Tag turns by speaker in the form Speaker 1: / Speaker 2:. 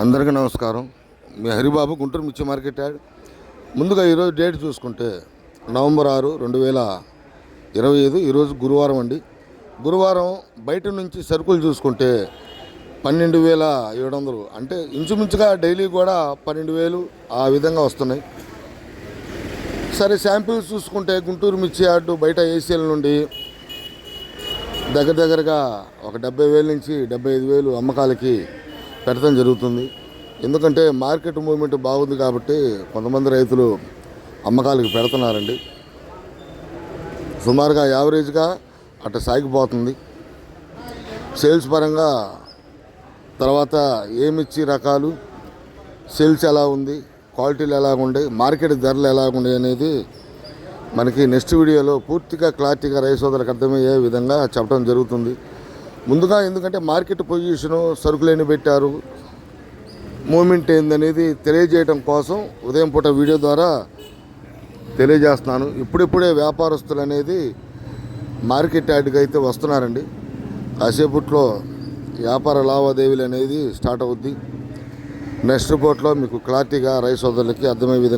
Speaker 1: అందరికీ నమస్కారం. మీ హరిబాబు గుంటూరు మిర్చి మార్కెట్ యాడ్. ముందుగా ఈరోజు డేట్ చూసుకుంటే నవంబర్ ఆరు రెండు వేల ఇరవై ఐదు. ఈరోజు గురువారం అండి. గురువారం బయట నుంచి సరుకులు చూసుకుంటే పన్నెండు వేల ఏడు వందలు. అంటే ఇంచుమించుగా డైలీ కూడా పన్నెండు వేలు ఆ విధంగా వస్తున్నాయి. సరే శాంపిల్స్ చూసుకుంటే గుంటూరు మిర్చి యార్డు బయట ఏసీల నుండి దగ్గర దగ్గరగా ఒక డెబ్బై వేల నుంచి డెబ్బై ఐదు వేలు అమ్మకాలకి పెట్టడం జరుగుతుంది. ఎందుకంటే మార్కెట్ మూవ్మెంట్ బాగుంది కాబట్టి కొంతమంది రైతులు అమ్మకాలకి పెడుతున్నారండి. సుమారుగా యావరేజ్గా అట్ట సాగిపోతుంది. సేల్స్ పరంగా తర్వాత ఏమిచ్చి రకాలు సేల్స్ ఎలా ఉంది క్వాలిటీలు ఎలా మార్కెట్ ధరలు ఎలా అనేది మనకి నెక్స్ట్ వీడియోలో పూర్తిగా క్లారిటీగా రైస్ సోదరులకు అర్థమయ్యే విధంగా చెప్పడం జరుగుతుంది. ముందుగా ఎందుకంటే మార్కెట్ పొజిషను సరుకులేని పెట్టారు. మూమెంట్ ఏందనేది తెలియజేయడం కోసం ఉదయం పూట వీడియో ద్వారా తెలియజేస్తున్నాను. ఇప్పుడిప్పుడే వ్యాపారస్తులు అనేది మార్కెట్ యార్డ్కి అయితే వస్తున్నారండి. కాసేపట్లో వ్యాపార లావాదేవీలు అనేది స్టార్ట్ అవుద్ది. నెక్స్ట్ రిపోర్ట్లో మీకు క్లారిటీగా రైస్ సోదరులకి అర్థమయ్యే విధంగా